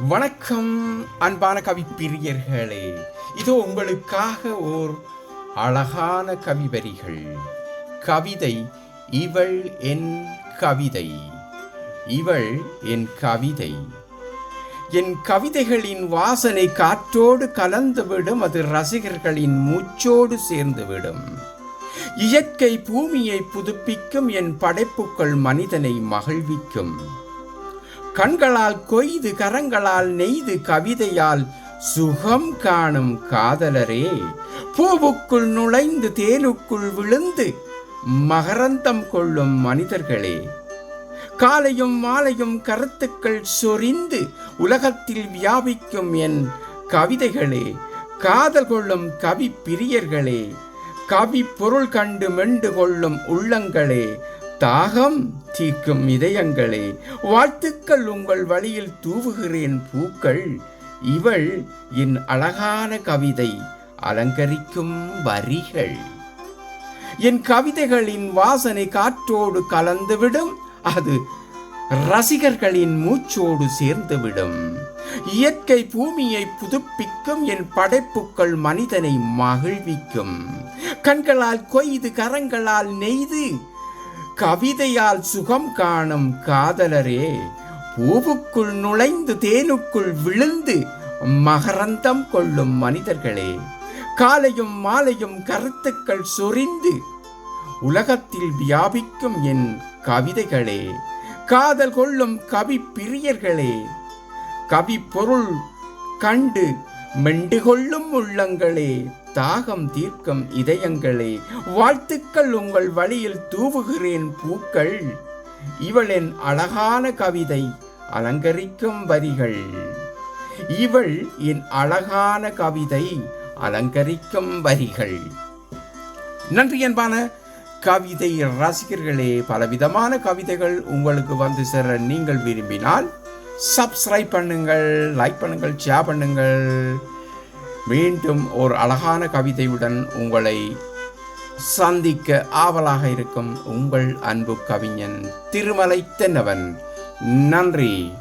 வணக்கம் அன்பான கவிப்பிரியர்களே இதோ உங்களுக்காக ஓர் அழகான கவிவரிகள் கவிதை இவள் என் கவிதை. இவள் என் கவிதை. என் கவிதைகளின் வாசனை காற்றோடு கலந்துவிடும் அது ரசிகர்களின் மூச்சோடு சேர்ந்துவிடும். இயற்கை பூமியை புதுப்பிக்கும் என் படைப்புக்கள் மனிதனை மகிழ்விக்கும். கண்களால் கொய்து கரங்களால் நெய்து கவிதையால் சுகம் காணும் காதலரே. பூவுக்குள் நுழைந்து தேனுக்குள் விழுந்து மகரந்தம் கொள்ளும் மனிதர்களே. காலையும் மாலையும் கருத்துக்கள் சொரிந்து உலகத்தில் வியாபிக்கும் என் கவிதைகளே காதல் கொள்ளும் கவி பிரியர்களே கவி பொருள் கண்டு மெண்டு கொள்ளும் உள்ளங்களே தாகம் தீர்க்கும் இதயங்களே வாழ்த்துக்கள் உங்கள் வழியில் தூவுகிறேன் பூக்கள். இவள் என் அழகான கவிதை அலங்கரிக்கும் வரிகள். என் கவிதைகளின் வாசனை காற்றோடு கலந்துவிடும் அது ரசிகர்களின் மூச்சோடு சேர்ந்துவிடும். இயற்கை பூமியை புதுப்பிக்கும் என் படைப்புக்கள் மனிதனை மகிழ்விக்கும். கண்களால் கொய்து கரங்களால் நெய்து கவிதையால் சுகம் காணும் காதலரே பூவுக்குள் நுழைந்து தேனுக்குள் விழுந்து மகரந்தம் கொள்ளும் மனிதர்களே காலையும் மாலையும் கருத்துக்கள் சொரிந்து உலகத்தில் வியாபிக்கும் என் கவிதைகளே காதல் கொள்ளும் கவி பிரியர்களே கவி பொருள் கண்டு மெண்டுகொள்ளும் உள்ளங்களே தாகம் தீர்க்கும் இதயங்களே வாழ்த்துக்கள் உங்கள் வழியில் தூவுகிறேன் பூக்கள். இவளின் அழகான கவிதை அலங்கரிக்கும் வரிகள். இவள் என் அழகான கவிதை அலங்கரிக்கும் வரிகள். நன்றி என்பான கவிதை ரசிகர்களே பலவிதமான கவிதைகள் உங்களுக்கு வந்து சேர நீங்கள் விரும்பினால் சப்ஸ்கிரைப் பண்ணுங்கள் லைக் பண்ணுங்கள் ஷேர் பண்ணுங்கள். மீண்டும் ஒரு அழகான கவிதையுடன் உங்களை சந்திக்க ஆவலாக இருக்கும் உங்கள் அன்பு கவிஞன் திருமலை தென்னவன். நன்றி.